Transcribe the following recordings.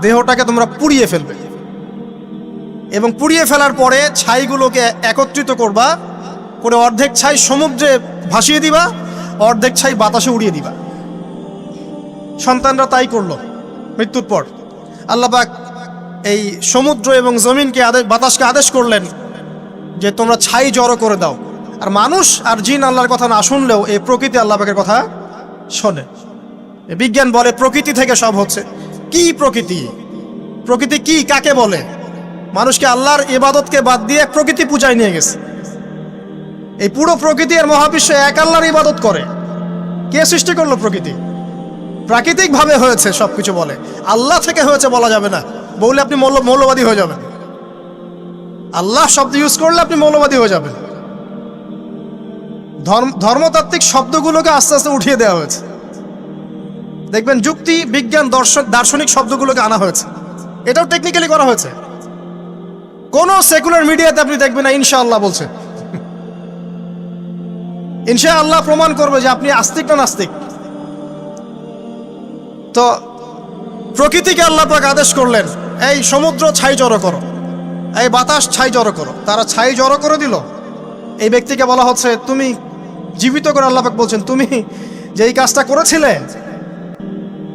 দেহটাকে তোমরা পুড়িয়ে ফেলবে। এবং পুড়িয়ে ফেলার পরে ছাইগুলোকে একত্রিত করবা, করে অর্ধেক ছাই সমুদ্রে ভাসিয়ে দিবা, অর্ধেক ছাই বাতাসে উড়িয়ে দিবা। সন্তানরা তাই করল মৃত্যুর পর। আল্লাপাক এই সমুদ্র এবং জমিনকে আদেশ, বাতাসকে আদেশ করলেন যে তোমরা ছাই জড়ো করে দাও। আর মানুষ আর জিন আল্লাহর কথা না শুনলেও এই প্রকৃতি আল্লাপাকের কথা শোনে। বিজ্ঞান বলে প্রকৃতি থেকে সব হচ্ছে। কি প্রকৃতি? প্রকৃতি কি, কাকে বলে? মানুষকে আল্লাহর ইবাদতকে বাদ দিয়ে প্রকৃতি পূজায় নিয়ে গেছে। এই পুরো প্রকৃতি আর মহাবিশ্ব এক আল্লাহর ইবাদত করে। কে সৃষ্টি করল প্রকৃতি? প্রাকৃতিকভাবে হয়েছে সব কিছু বলে। আল্লাহ থেকে হয়েছে বলা যাবে না। বললে আপনি মৌল মৌলবাদী হয়ে যাবেন। আল্লাহ শব্দ ইউজ করলে আপনি মৌলবাদী হয়ে যাবেন। ধর্ম ধর্মতাত্ত্বিক শব্দগুলোকে আস্তে আস্তে উঠিয়ে দেওয়া হয়েছে। দেখবেন যুক্তি, বিজ্ঞান, দর্শন, দার্শনিক শব্দগুলোকে আনা হয়েছে। এটাও টেকনিক্যালি করা হয়েছে। কোনো সেকুলার মিডিয়াতে আপনি দেখবেন না, ইনশাআল্লাহ বলছে। ইনশাআল্লাহ প্রমাণ করবে যে আপনি আস্তিক না নাস্তিক। তো প্রকৃতিকে আল্লাহ পাক আদেশ করলেন, এই সমুদ্র ছাই জড়ো করো, এই বাতাস ছাই জড়ো করো। তারা ছাই জড়ো করে দিল। এই ব্যক্তিকে বলা হচ্ছে, তুমি জীবিত করে আল্লাহ পাক বলছেন, তুমি যে এই কাজটা করেছিলে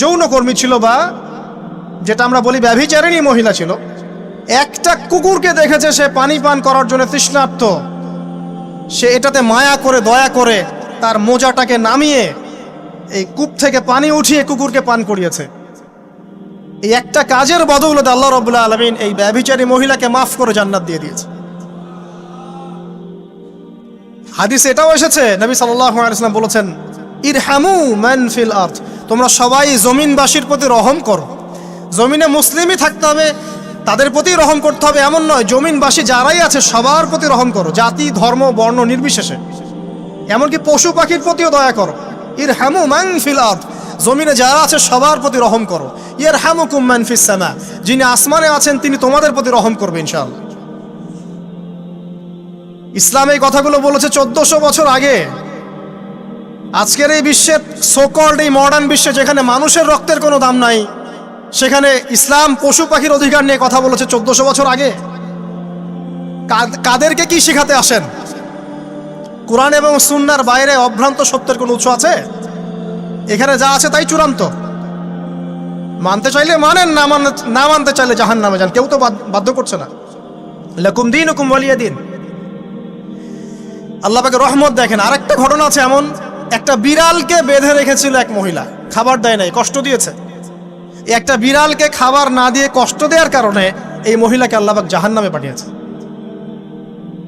যৌনকর্মী ছিল বা যেটা আমরা বলি ব্যভিচারিণী মহিলা ছিল, একটা কুকুরকে দেখেছে সে পানি পান করার জন্য তৃষ্ণার্থ সে এটাতে মায়া করে, দয়া করে তার মোজাটাকে নামিয়ে এই কূপ থেকে পানি উঠিয়ে কুকুরকে পান করিয়েছে। এই একটা কাজের বদৌলতে আল্লাহ রবুল্লা আলমিন এই ব্যভিচারী মহিলাকে মাফ করে জান্নাত দিয়ে দিয়েছে। হাদিস এটাও এসেছে, নবী সাল্লাম বলেছেন, ইরহামু ম্যান ফিল আর্থ তোমরা সবাই জমিনবাসীর প্রতি রহম করো। জমিনে মুসলিমই থাকতে হবে, তাদের প্রতি রহম করতে হবে। এমন নয়, জমিনবাসী যারাই আছে, সবার প্রতি রহম করো। জাতি, ধর্ম, বর্ণ নির্বিশেষে। এমনকি পশু পাখির প্রতিও দয়া করো। ইর হ্যামু ম্যান ফিল আর্থ জমিনে যারা আছে, সবার প্রতি রহম করো। ইয়ার হ্যামু কুম ম্যান ফিস সামা। যিনি আসমানে আছেন, তিনি তোমাদের প্রতি রহম করবে ইনশাআল্লাহ। ইসলাম এই কথাগুলো বলেছে চোদ্দশো বছর আগে। আজকের এই বিশ্বের সোকল্ড এই মডার্ন বিশ্বে যেখানে মানুষের রক্তের কোনো দাম নাই, সেখানে ইসলাম পশু পাখির অধিকার নিয়ে কথা বলেছে চোদ্দশো বছর আগে। কাদ- কাদেরকে কি শেখাতে আসেন? কোরআন এবং সুন্নার বাইরে অভ্রান্ত সত্যের কোনো উৎস আছে? এখানে যা আছে তাই চূড়ান্ত। মানতে চাইলে মানেন, না মান, না মানতে চাইলে জাহান নামে যান। কেউ তো বাধ্য করছে না। লকুম দিন হুকুম বলিয়ে দিন। আল্লাহ পাকে রহমত দেখেন। আরেকটা ঘটনা আছে এমন একটা বিড়ালকে বেঁধে রেখেছিল এক মহিলা। খাবার দেয় নাই, কষ্ট দিয়েছে। একটা বিড়ালকে খাবার না দিয়ে কষ্ট দেওয়ার কারণে এই মহিলাকে আল্লাহবাক জাহান নামে পাঠিয়েছে।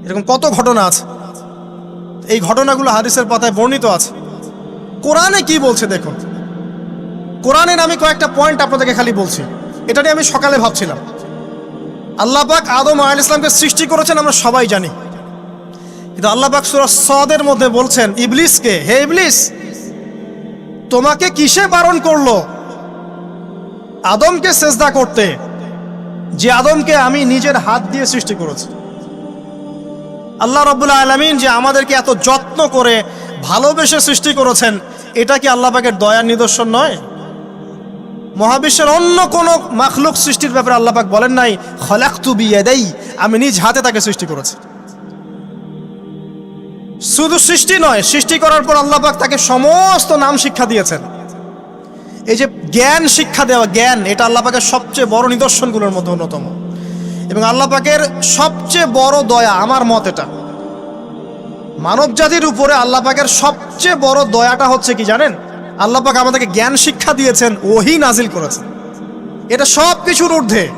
এরকম কত ঘটনা আছে। এই ঘটনাগুলো হাদিসের পাতায় বর্ণিত আছে। কোরআনে কি বলছে দেখুন। কোরআনের আমি কয়েকটা পয়েন্ট আপনাদেরকে খালি বলছি। এটা নিয়ে আমি সকালে ভাবছিলাম। আল্লাহ পাক আদম আল ইসলামকে সৃষ্টি করেছেন, আমরা সবাই জানি। কিন্তু আল্লাহ পাক সুরা সদের মধ্যে বলছেন, ইবলিসকে, হে ইবলিস, তোমাকে কিসে বারণ করল? আদমকে সেজদা করতে, যে আদমকে আমি নিজের হাত দিয়ে সৃষ্টি করেছি। আল্লাহ রব্বুল আলমিন যে আমাদেরকে এত যত্ন করে ভালোবেসে সৃষ্টি করেছেন, এটা কি আল্লাহ পাকের দয়ার নিদর্শন নয়? মহাবিশ্বের অন্য কোনো মাখলুক সৃষ্টির ব্যাপারে আল্লাহ পাক বলেন নাই খলাক তু বিয়েদেই আমি নিজ হাতে তাকে সৃষ্টি করেছি। শুধু সৃষ্টি নয়, সৃষ্টি করার পর আল্লাহ পাক তাকে সমস্ত নাম শিক্ষা দিয়েছেন। এই যে জ্ঞান শিক্ষা দেওয়া, জ্ঞান, এটা আল্লাহ পাকের সবচেয়ে বড় নিদর্শনগুলোর মধ্যে অন্যতম। এবং আল্লাহ পাকের সবচেয়ে বড় দয়া আমার মত এটা। মানব জাতির উপরে আল্লাহ পাকের সবচেয়ে বড় দয়াটা হচ্ছে কি জানেন? আল্লাহ পাক আমাদেরকে জ্ঞান শিক্ষা দিয়েছেন, ওহি নাজিল করেছেন। এটা সব কিছুর ঊর্ধ্বে।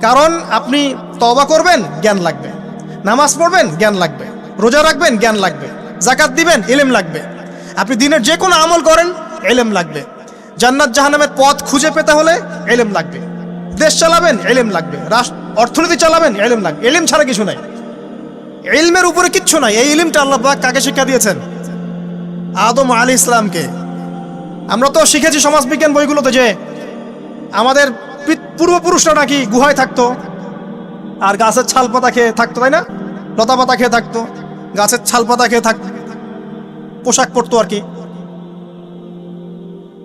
কারণ আপনি তবা করবেন, জ্ঞান লাগবে। নামাজ পড়বেন, জ্ঞান লাগবে। রোজা রাখবেন, জ্ঞান লাগবে। জাকাত দিবেন এলেম লাগবে। আপনি দিনের যে কোনো আমল করেন এলেম লাগবে। জান্নাত জাহানামের পথ খুঁজে পেতে হলে এলেম লাগবে। দেশ চালাবেন এলেম লাগবে। রাষ্ট্র, অর্থনীতি চালাবেন এলেম লাগবে। এলেম ছাড়া কিছু নাই। ইলমের উপরে কিচ্ছু নাই। এই ইলিমটা আল্লাহ পাক কাকে শিক্ষা দিয়েছেন? আদম আলী ইসলামকে। আমরা তো শিখেছি সমাজবিজ্ঞান বইগুলোতে যে আমাদের পূর্বপুরুষরা নাকি গুহায় থাকতো, আর গাছের ছাল পাতা খেয়ে থাকতো, তাই না? লতা পাতা খেয়ে থাকতো। গাছের ছাল পাতা খেয়ে থাকতো পোশাক পরতো আর কি।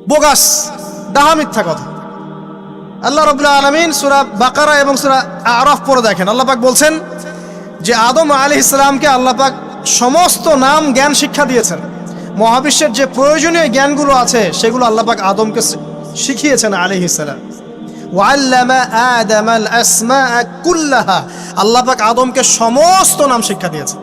বোগাস, ডাহা মিথ্যা কথা। আল্লাহ রবুল্লাহ আলমিন সুরা বাকারা এবং সুরা আরফ পরে দেখেন। আল্লাহ পাক বলছেন যে, আদম আলী ইসলামকে আল্লাহ পাক সমস্ত নাম জ্ঞান শিক্ষা দিয়েছেন। মহাবিশ্বের যে প্রয়োজনীয় জ্ঞানগুলো আছে, সেগুলো আল্লাহ পাক আদমকে শিখিয়েছেন আলী ইসলাম ওয়াল্লামা আদম আল আসমা কুল্লাহা। আল্লাহ আদমকে সমস্ত নাম শিক্ষা দিয়েছেন।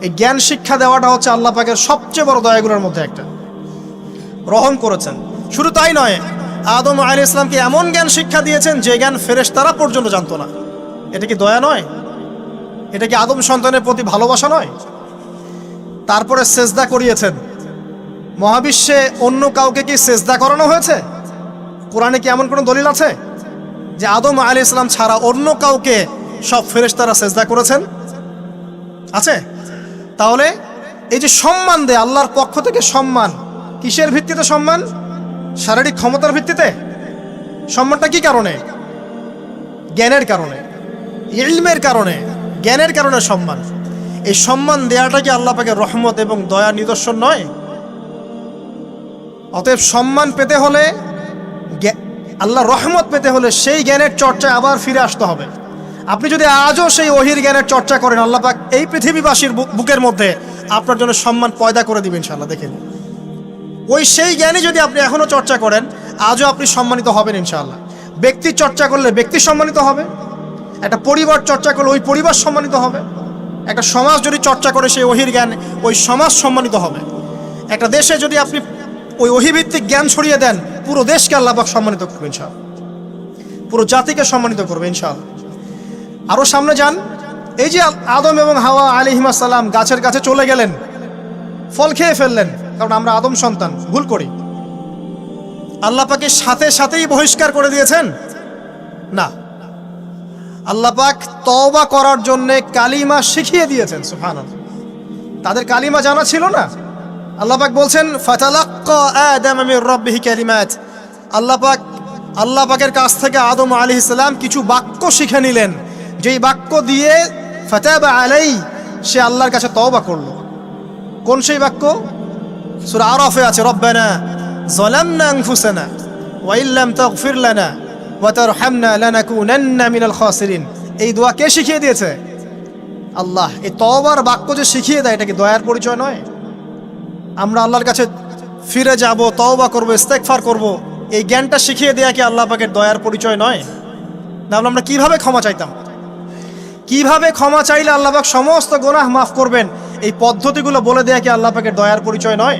এই জ্ঞান শিক্ষা দেওয়াটা হচ্ছে আল্লাহ পাকের সবচেয়ে বড় দয়াগুলোর মধ্যে একটা। রহম করেছেন। শুধু তাই নয়, আদম আলী ইসলামকে এমন জ্ঞান শিক্ষা দিয়েছেন যে জ্ঞান ফেরেশ তারা পর্যন্ত জানতো না। এটা কি দয়া নয়? এটা কি আদম সন্তানের প্রতি ভালোবাসা নয়? তারপরে সেজদা করিয়েছেন। মহাবিশ্বে অন্য কাউকে কি সেজদা করানো হয়েছে? কোরআনে কি এমন কোনো দলিল আছে? যে আদম আলী ইসলাম ছাড়া অন্য কাউকে সব ফেরেশতারা সেজদা করেছেন? আছে? তাহলে এই যে সম্মান দেয়, আল্লাহর পক্ষ থেকে সম্মান, কিসের ভিত্তিতে সম্মান? শারীরিক ক্ষমতার ভিত্তিতে? সম্মানটা কি কারণে? জ্ঞানের কারণে, ইলমের কারণে, জ্ঞানের কারণে সম্মান। এই সম্মান দেওয়াটা কি আল্লাহ পাকে রহমত এবং দয়া নিদর্শন নয়? অতএব সম্মান পেতে হলে আল্লাহ রহমত পেতে হলে সেই জ্ঞানের চর্চায় আবার ফিরে আসতে হবে। আপনি যদি আজও সেই ওহির জ্ঞানের চর্চা করেন, আল্লাহ পাক এই পৃথিবীবাসীর বুকের মধ্যে আপনার জন্য সম্মান পয়দা করে দিবেন ইনশাল্লাহ দেখেন। ওই সেই জ্ঞানই যদি আপনি এখনও চর্চা করেন, আজও আপনি সম্মানিত হবেন ইনশাআল্লাহ। ব্যক্তির চর্চা করলে ব্যক্তি সম্মানিত হবে, একটা পরিবার চর্চা করলে ওই পরিবার সম্মানিত হবে, একটা সমাজ যদি চর্চা করে সেই ওহির জ্ঞান, ওই সমাজ সম্মানিত হবে। একটা দেশে যদি আপনি ওই অহিভিত্তিক জ্ঞান ছড়িয়ে দেন, পুরো দেশকে আল্লাহবাক সম্মানিত করবে ইনশাআল্লাহ। পুরো জাতিকে সম্মানিত করবে ইনশাআল্লাহ। আরও সামনে যান। এই যে আদম এবং হাওয়া আলিহিমা সালাম গাছের কাছে চলে গেলেন, ফল খেয়ে ফেললেন, কারণ আমরা আদম সন্তান, ভুল করি। আল্লাহ পাকে সাথে সাথেই বহিষ্কার করে দিয়েছেন? না। আল্লাহ পাক তওবা করার জন্যে কালিমা শিখিয়ে দিয়েছেন সুফান তাদের কালিমা জানা ছিল না? আল্লাহ পাক বলছেন, ফাতালাক্কা আদম মির রাব্বিহি কালিমাত। আল্লাহ পাক, আল্লাহ পাকের কাছ থেকে আদম আলাইহিস সালাম কিছু বাক্য শিখে নিলেন। যেই বাক্য দিয়ে ফাতাবা আলাই সে আল্লাহর কাছে তওবা করল। কোন সেই বাক্য? সূরা আরাফে আছে, রব্বানা যালামনা আনফুসানা ওয়া ইল্লাম তাগফির লানা ওয়া তারহামনা লানাকুনান্না মিনাল খাসিরিন। এই দোয়া কে শিখিয়ে দিয়েছে? আল্লাহ। এই তওবার বাক্য যে শিখিয়ে দেয়, এটা কি দয়ার পরিচয় নয়? আমরা আল্লাহর কাছে ফিরে যাব, তওবা করব, ইস্তেগফার করব, এই জ্ঞানটা শিখিয়ে দেয়া কি আল্লাহ পাকের দয়ার পরিচয় নয়? তাহলে আমরা কীভাবে ক্ষমা চাইতাম? কীভাবে ক্ষমা চাইলে আল্লাহ পাক সমস্ত গোনাহ মাফ করবেন? এই পদ্ধতিগুলো বলে দেয়া কি আল্লাহ পাকের দয়ার পরিচয় নয়?